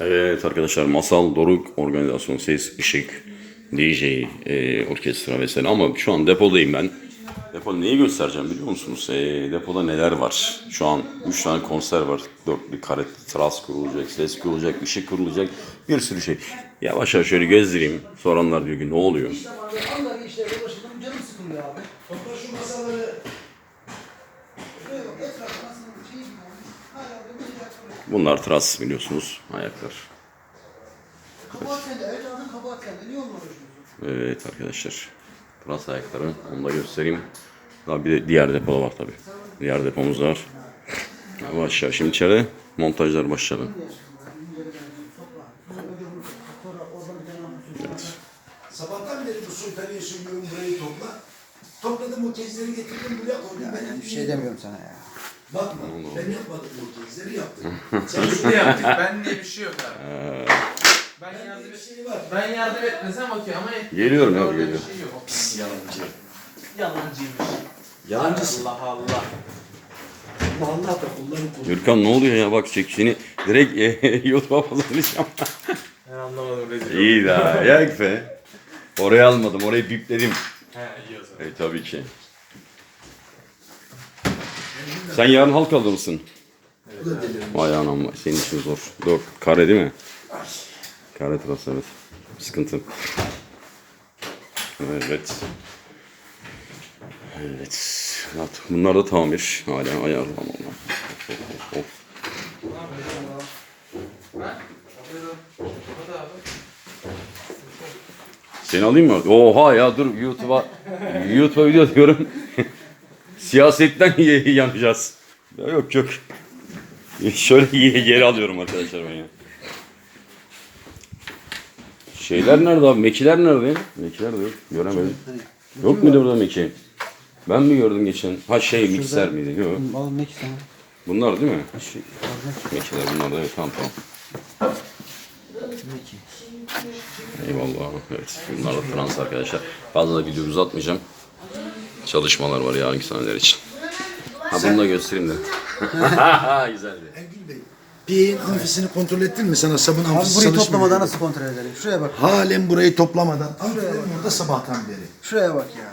Evet arkadaşlar Masal Doruk organizasyon ses ışık DJ e, orkestra vesaire ama şu an depodayım ben. Depoda neyi göstereceğim biliyor musunuz? E, depoda neler var? Şu an 3 tane konser var. Dörtlü karet, tras kurulacak, ses kurulacak, ışık kurulacak. Bir sürü şey. Yavaş yavaş şöyle gezdireyim. Soranlar diyor ki ne oluyor? İşte canım sıkılıyor abi. Topla şu masaları. Şöyle bak etrafı nasıl şey gibi olmuş. Hala bir sıcak duruyor. Bunlar tras biliyorsunuz ayaklar. Kabahat sende. Evladın kabahat sende. Niye onunla uğraşıyorsun? Evet arkadaşlar. Tras ayakları. Onu da göstereyim. Daha bir de diğer depo var tabi. Diğer depomuz da var. Yavaş. Şimdi içeri montajlar başladı. Sabahtan beri bu sultanıyı sürüyorum burayı topla. Topladım o kezleri getirdim buraya koydum. Ben Ben bir şey demiyorum sana ya. Bakma ben yapmadım o kezleri yaptım. Sen Biz de şunu yaptık. Ben diye bir şey yok abi. Ben yardım bir şey var. Ben yardım etmesem okey ama Geliyorum ya, orada bir geliyorum. şey yok. Yalancı. Yalancıymış. Yalancısın. Allah Allah. Allah da kulların kulu. Gürkan ne oluyor ya bak çek seni direkt e, YouTube'a pazarlayacağım. Ben anlamadım rezil. İyi daha yak be. Oraya almadım orayı bipledim. He iyi o zaman. E tabii ki. Sen yarın Halkalı'da mısın? Vay anam vay senin için zor. Dört kare değil mi? Kare terası evet. Sıkıntı. Evet. Evet. Evet. Bunlar da tamir. Hala ayarlamalar. Of, of, of. Seni alayım mı? Oha ya dur YouTube'a YouTube'a video diyorum. Siyasetten yanacağız. Ya yok yok. Şöyle geri alıyorum arkadaşlar ben ya. Şeyler nerede abi? Mekiler nerede? Mekiler de yok. Göremedim. Yok muydu burada meki? Ben mi gördüm geçen? Ha şey mikser miydi? Yok. Oğlum ne ki sana? Bunlar değil mi? Şu, Mekiler bunlar da evet tamam tamam. Eyvallah. Evet. Bunlar da trans arkadaşlar. Fazla da video uzatmayacağım. Çalışmalar var yarınki sahneler için. Ha bunu da göstereyim de. Güzeldi. Ergün Bey. Piye'nin amfisini kontrol ettin mi? Sana sabun Abi amfisi burayı çalışmıyor. toplamadan nasıl kontrol edelim? Şuraya bak. Halen burayı toplamadan. Amfilerim orada sabahtan beri. Şuraya bak ya.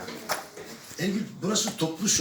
Ergün burası toplu şu